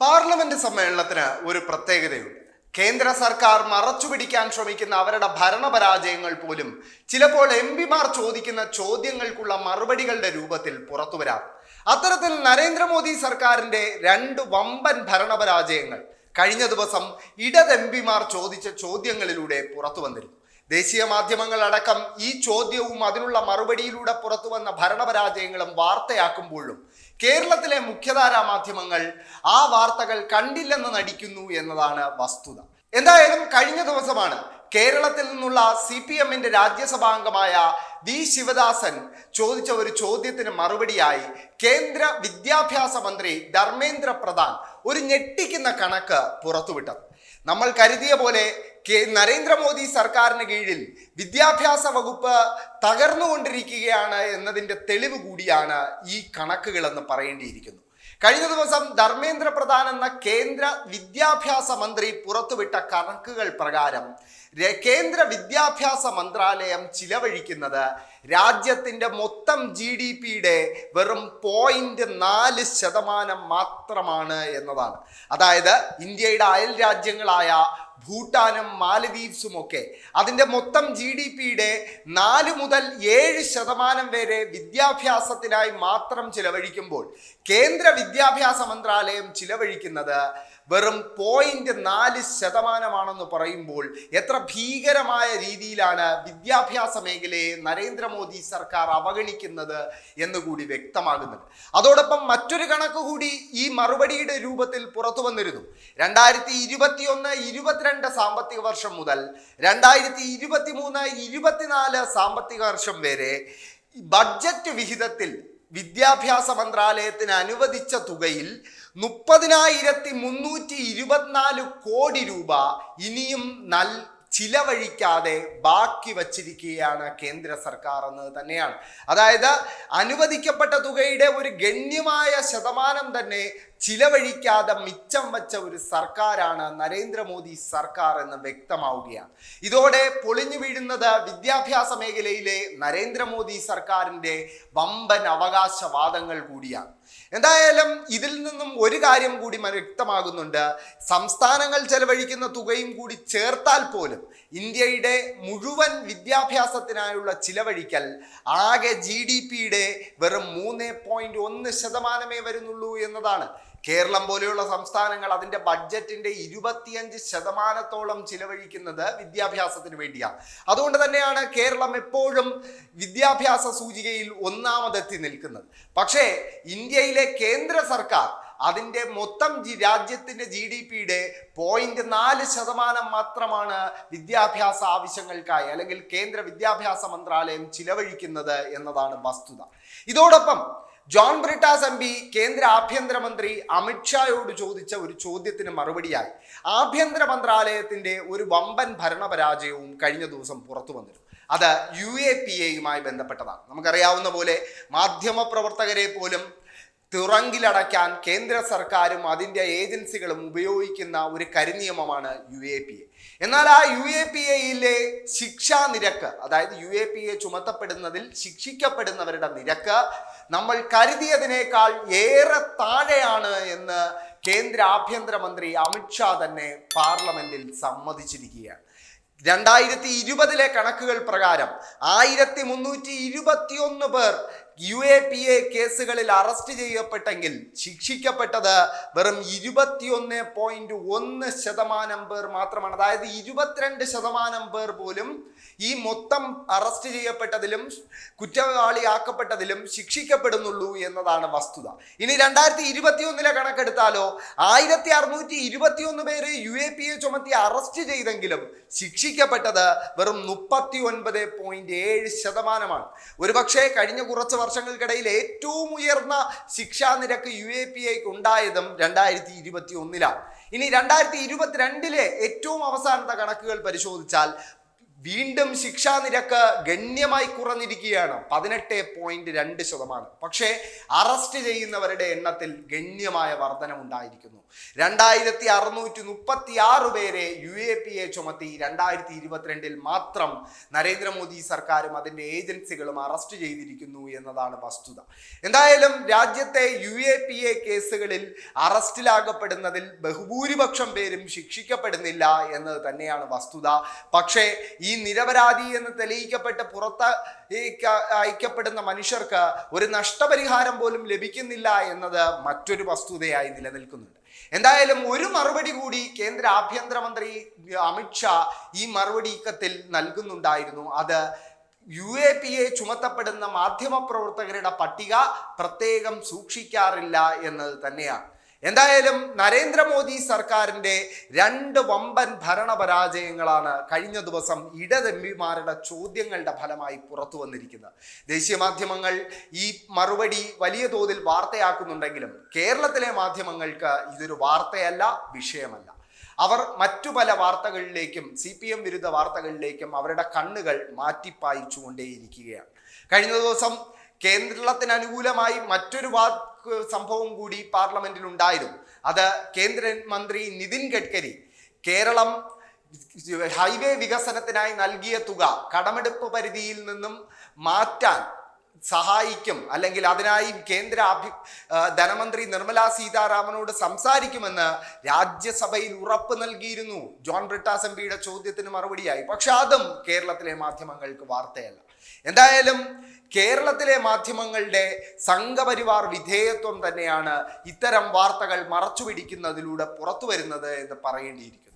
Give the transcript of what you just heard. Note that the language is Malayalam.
പാർലമെന്റ് സമ്മേളനത്തിന് ഒരു പ്രത്യേകതയുണ്ട്. കേന്ദ്ര സർക്കാർ മറച്ചുപിടിക്കാൻ ശ്രമിക്കുന്ന അവരുടെ ഭരണപരാജയങ്ങൾ പോലും ചിലപ്പോൾ എം പിമാർ ചോദിക്കുന്ന ചോദ്യങ്ങൾക്കുള്ള മറുപടികളുടെ രൂപത്തിൽ പുറത്തു വരാം അത്തരത്തിൽ നരേന്ദ്രമോദി സർക്കാരിന്റെ രണ്ട് വമ്പൻ ഭരണപരാജയങ്ങൾ കഴിഞ്ഞ ദിവസം ഇടത് എം പിമാർ ചോദിച്ച ചോദ്യങ്ങളിലൂടെ പുറത്തു വന്നിരുന്നു ദേശീയ മാധ്യമങ്ങൾ അടക്കം ഈ ചോദ്യവും അതിനുള്ള മറുപടിയിലൂടെ പുറത്തു വന്ന ഭരണപരാജയങ്ങളും വാർത്തയാക്കുമ്പോഴും കേരളത്തിലെ മുഖ്യധാരാ മാധ്യമങ്ങൾ ആ വാർത്തകൾ കണ്ടില്ലെന്ന് നടിക്കുന്നു എന്നതാണ് വസ്തുത. എന്തായാലും കഴിഞ്ഞ ദിവസമാണ് കേരളത്തിൽ നിന്നുള്ള സി പി എമ്മിന്റെ രാജ്യസഭാംഗമായ വി ശിവദാസൻ ചോദിച്ച ഒരു ചോദ്യത്തിന് മറുപടിയായി കേന്ദ്ര വിദ്യാഭ്യാസ മന്ത്രി ധർമ്മേന്ദ്ര പ്രധാൻ ഒരു ഞെട്ടിക്കുന്ന കണക്ക് പുറത്തുവിട്ടത്. നമ്മൾ കരുതിയ പോലെ നരേന്ദ്രമോദി സർക്കാരിന് കീഴിൽ വിദ്യാഭ്യാസ വകുപ്പ് തകർന്നുകൊണ്ടിരിക്കുകയാണ് എന്നതിന്റെ തെളിവ് കൂടിയാണ് ഈ കണക്കുകളെന്ന് പറയേണ്ടിയിരിക്കുന്നു. കഴിഞ്ഞ ദിവസം ധർമ്മേന്ദ്ര പ്രധാൻ എന്ന കേന്ദ്ര വിദ്യാഭ്യാസ മന്ത്രി പുറത്തുവിട്ട കണക്കുകൾ പ്രകാരം കേന്ദ്ര വിദ്യാഭ്യാസ മന്ത്രാലയം ചിലവഴിക്കുന്നത് രാജ്യത്തിന്റെ മൊത്തം ജി ഡി പിയുടെ വെറും പോയിന്റ് നാല് ശതമാനം മാത്രമാണ് എന്നതാണ്. അതായത് ഇന്ത്യയുടെ അയൽ രാജ്യങ്ങളായ ഭൂട്ടാനും മാലദ്വീപ്സും ഒക്കെ അതിന്റെ മൊത്തം ജി ഡി പിയുടെ നാല് മുതൽ ഏഴ് ശതമാനം വരെ വിദ്യാഭ്യാസത്തിനായി മാത്രം ചിലവഴിക്കുമ്പോൾ കേന്ദ്ര വിദ്യാഭ്യാസ മന്ത്രാലയം ചിലവഴിക്കുന്നത് വെറും പോയിന്റ് നാല് ശതമാനമാണെന്ന് പറയുമ്പോൾ എത്ര ഭീകരമായ രീതിയിലാണ് വിദ്യാഭ്യാസ മേഖലയെ നരേന്ദ്രമോദി സർക്കാർ അവഗണിക്കുന്നത് എന്നുകൂടി വ്യക്തമാകുന്നുണ്ട്. അതോടൊപ്പം മറ്റൊരു കണക്ക് കൂടി ഈ മറുപടിയുടെ രൂപത്തിൽ പുറത്തു വന്നിരുന്നു രണ്ടായിരത്തി ഇരുപത്തിയൊന്ന് ഇരുപത്തിരണ്ട് സാമ്പത്തിക വർഷം മുതൽ രണ്ടായിരത്തി ഇരുപത്തി മൂന്ന് ഇരുപത്തിനാല് സാമ്പത്തിക വർഷം വരെ ബഡ്ജറ്റ് വിഹിതത്തിൽ വിദ്യാഭ്യാസ മന്ത്രാലയത്തിന് അനുവദിച്ച തുകയിൽ മുപ്പതിനായിരത്തി മുന്നൂറ്റി ഇരുപത്തിനാല് കോടി രൂപ ഇനിയും നൽ ചിലവഴിക്കാതെ ബാക്കി വച്ചിരിക്കുകയാണ് കേന്ദ്ര സർക്കാർ എന്നത് തന്നെയാണ്. അതായത് അനുവദിക്കപ്പെട്ട തുകയുടെ ഒരു ഗണ്യമായ ശതമാനം തന്നെ ചിലവഴിക്കാതെ മിച്ചം വച്ച ഒരു സർക്കാരാണ് നരേന്ദ്രമോദി സർക്കാർ എന്ന് വ്യക്തമാവുകയാണ്. ഇതോടെ പൊളിഞ്ഞു വീഴുന്നത് വിദ്യാഭ്യാസ മേഖലയിലെ നരേന്ദ്രമോദി സർക്കാരിന്റെ വമ്പൻ അവകാശവാദങ്ങൾ കൂടിയാണ്. എന്തായാലും ഇതിൽ നിന്നും ഒരു കാര്യം കൂടി വ്യക്തമാകുന്നുണ്ട്. സംസ്ഥാനങ്ങൾ ചെലവഴിക്കുന്ന തുകയും കൂടി ചേർത്താൽ പോലും ഇന്ത്യയുടെ മുഴുവൻ വിദ്യാഭ്യാസത്തിനായുള്ള ചിലവഴിക്കൽ ആകെ ജി ഡി പിയുടെ വെറും മൂന്ന് പോയിന്റ് ഒന്ന് ശതമാനമേ വരുന്നുള്ളൂ എന്നതാണ് കേരളം പോലെയുള്ള സംസ്ഥാനങ്ങൾ അതിന്റെ ബഡ്ജറ്റിന്റെ ഇരുപത്തിയഞ്ച് ശതമാനത്തോളം ചിലവഴിക്കുന്നത് വിദ്യാഭ്യാസത്തിന് വേണ്ടിയാണ് അതുകൊണ്ട് തന്നെയാണ് കേരളം എപ്പോഴും വിദ്യാഭ്യാസ സൂചികയിൽ ഒന്നാമതെത്തി നിൽക്കുന്നത്. പക്ഷേ ഇന്ത്യയിലെ കേന്ദ്ര സർക്കാർ അതിന്റെ മൊത്തം രാജ്യത്തിന്റെ ജി ഡി പിയുടെ പോയിന്റ് നാല് ശതമാനം മാത്രമാണ് വിദ്യാഭ്യാസ ആവശ്യങ്ങൾക്കായി അല്ലെങ്കിൽ കേന്ദ്ര വിദ്യാഭ്യാസ മന്ത്രാലയം ചിലവഴിക്കുന്നത് എന്നതാണ് വസ്തുത. ഇതോടൊപ്പം ജോൺ ബ്രിട്ടാസ് എം പി കേന്ദ്ര ആഭ്യന്തരമന്ത്രി അമിത്ഷായോട് ചോദിച്ച ഒരു ചോദ്യത്തിന് മറുപടിയായി. ആഭ്യന്തര മന്ത്രാലയത്തിന്റെ ഒരു വമ്പൻ ഭരണപരാജയവും കഴിഞ്ഞ ദിവസം പുറത്തു വന്നിരുന്നു. അത് യു എ പി എയുമായി ബന്ധപ്പെട്ടതാണ്. നമുക്കറിയാവുന്ന പോലെ മാധ്യമപ്രവർത്തകരെ പോലും തുറങ്കിലടയ്ക്കാൻ കേന്ദ്ര സർക്കാരും അതിന്റെ ഏജൻസികളും ഉപയോഗിക്കുന്ന ഒരു കരിനിയമമാണ് യു എ പി എ. എന്നാൽ ആ യു എ പി എയിലെ ശിക്ഷാ നിരക്ക് അതായത് യു എ പി എ ചുമത്തപ്പെടുന്നതിൽ ശിക്ഷിക്കപ്പെടുന്നവരുടെ നിരക്ക് നമ്മൾ കരുതിയതിനേക്കാൾ ഏറെ താഴെയാണ് എന്ന് കേന്ദ്ര ആഭ്യന്തരമന്ത്രി അമിത്ഷാ തന്നെ പാർലമെന്റിൽ സമ്മതിച്ചിരിക്കുകയാണ്. രണ്ടായിരത്തി ഇരുപതിലെ കണക്കുകൾ പ്രകാരം ആയിരത്തി മുന്നൂറ്റി ഇരുപത്തിയൊന്ന് പേർ യു എ പി എ കേസുകളിൽ അറസ്റ്റ് ചെയ്യപ്പെട്ടെങ്കിൽ ശിക്ഷിക്കപ്പെട്ടത് വെറും ഇരുപത്തിയൊന്ന് പോയിന്റ് ഒന്ന് ശതമാനം പേർ മാത്രമാണ്. അതായത് ഇരുപത്തിരണ്ട് ശതമാനം പേർ പോലും ഈ മൊത്തം അറസ്റ്റ് ചെയ്യപ്പെട്ടതിലും കുറ്റവാളിയാക്കപ്പെട്ടതിലും ശിക്ഷിക്കപ്പെടുന്നുള്ളൂ എന്നതാണ് വസ്തുത. ഇനി രണ്ടായിരത്തി ഇരുപത്തിയൊന്നിലെ കണക്കെടുത്താലോ ആയിരത്തി അറുന്നൂറ്റി ഇരുപത്തിയൊന്ന് പേര് യു എ പി എ ചുമത്തി അറസ്റ്റ് ചെയ്തെങ്കിലും ശിക്ഷിക്കപ്പെട്ടത് വെറും മുപ്പത്തി ഒൻപത് പോയിന്റ് ഏഴ് ശതമാനമാണ്. ഒരുപക്ഷെ കഴിഞ്ഞ കുറച്ച് വർഷങ്ങൾക്കിടയിൽ ഏറ്റവും ഉയർന്ന ശിക്ഷാ നിരക്ക് യു എ പി ഐക്ക് ഉണ്ടായതും രണ്ടായിരത്തി ഇരുപത്തി ഒന്നിലാണ് ഇനി രണ്ടായിരത്തി ഇരുപത്തിരണ്ടിലെ ഏറ്റവും അവസാനത്തെ കണക്കുകൾ പരിശോധിച്ചാൽ വീണ്ടും ശിക്ഷാ നിരക്ക് ഗണ്യമായി കുറഞ്ഞിരിക്കുകയാണ്. പതിനെട്ട് പോയിന്റ് രണ്ട് ശതമാനം. പക്ഷേ അറസ്റ്റ് ചെയ്യുന്നവരുടെ എണ്ണത്തിൽ ഗണ്യമായ വർധനമുണ്ടായിരിക്കുന്നു രണ്ടായിരത്തി അറുന്നൂറ്റി മുപ്പത്തി ആറ് പേരെ യു എ പി എ ചുമത്തി രണ്ടായിരത്തി ഇരുപത്തിരണ്ടിൽ മാത്രം നരേന്ദ്രമോദി സർക്കാരും അതിന്റെ ഏജൻസികളും അറസ്റ്റ് ചെയ്തിരിക്കുന്നു എന്നതാണ് വസ്തുത. എന്തായാലും രാജ്യത്തെ യു എ പി എ കേസുകളിൽ അറസ്റ്റിലാകപ്പെടുന്നതിൽ ബഹുഭൂരിപക്ഷം പേരും ശിക്ഷിക്കപ്പെടുന്നില്ല എന്നത് തന്നെയാണ് വസ്തുത. പക്ഷേ ഈ നിരപരാധി എന്ന് തെളിയിക്കപ്പെട്ട് പുറത്ത് അയക്ക- അയക്കപ്പെടുന്ന മനുഷ്യർക്ക് ഒരു നഷ്ടപരിഹാരം പോലും ലഭിക്കുന്നില്ല എന്നത് മറ്റൊരു വസ്തുതയായി നിലനിൽക്കുന്നുണ്ട്. എന്തായാലും ഒരു മറുപടി കൂടി കേന്ദ്ര ആഭ്യന്തരമന്ത്രി അമിത്ഷാ ഈ മറുപടി ഇക്കത്തിൽ നൽകുന്നുണ്ടായിരുന്നു. അത് യു എ പി എ ചുമത്തപ്പെടുന്ന മാധ്യമപ്രവർത്തകരുടെ പട്ടിക പ്രത്യേകം സൂക്ഷിക്കാറില്ല എന്നത് തന്നെയാണ്. എന്തായാലും നരേന്ദ്രമോദി സർക്കാരിന്റെ രണ്ട് വമ്പൻ ഭരണപരാജയങ്ങളാണ് കഴിഞ്ഞ ദിവസം ഇടത് എം പിമാരുടെ ചോദ്യങ്ങളുടെ ഫലമായി പുറത്തു വന്നിരിക്കുന്നത്. ദേശീയ മാധ്യമങ്ങൾ ഈ മറുപടി വലിയ തോതിൽ വാർത്തയാക്കുന്നുണ്ടെങ്കിലും കേരളത്തിലെ മാധ്യമങ്ങൾക്ക് ഇതൊരു വാർത്തയല്ല വിഷയമല്ല. അവർ മറ്റു പല വാർത്തകളിലേക്കും സി പി എം വിരുദ്ധ വാർത്തകളിലേക്കും അവരുടെ കണ്ണുകൾ മാറ്റിപ്പായിച്ചുകൊണ്ടേയിരിക്കുകയാണ്. കഴിഞ്ഞ ദിവസം കേരളത്തിന് അനുകൂലമായി മറ്റൊരു വാക്ക് സംഭവം കൂടി പാർലമെന്റിൽ ഉണ്ടായിരുന്നു. അത് കേന്ദ്രമന്ത്രി നിതിൻ ഗഡ്കരി കേരളം ഹൈവേ വികസനത്തിനായി നൽകിയ തുക കടമെടുപ്പ് പരിധിയിൽ നിന്നും മാറ്റാൻ സഹായിക്കും അല്ലെങ്കിൽ അതിനായി കേന്ദ്ര ആഭ്യ ധനമന്ത്രി നിർമ്മല സീതാരാമനോട് സംസാരിക്കുമെന്ന് രാജ്യസഭയിൽ ഉറപ്പ് നൽകിയിരുന്നു. ജോൺ ബ്രിട്ടാസ് എം പിയുടെ ചോദ്യത്തിന് മറുപടിയായി. പക്ഷെ അതും കേരളത്തിലെ മാധ്യമങ്ങൾക്ക് വാർത്തയല്ല. എന്തായാലും കേരളത്തിലെ മാധ്യമങ്ങളുടെ സംഘപരിവാർ വിധേയത്വം തന്നെയാണ് ഇത്തരം വാർത്തകൾ മറച്ചുപിടിക്കുന്നതിലൂടെ പുറത്തു വരുന്നത് എന്ന് പറയേണ്ടിയിരിക്കുന്നു.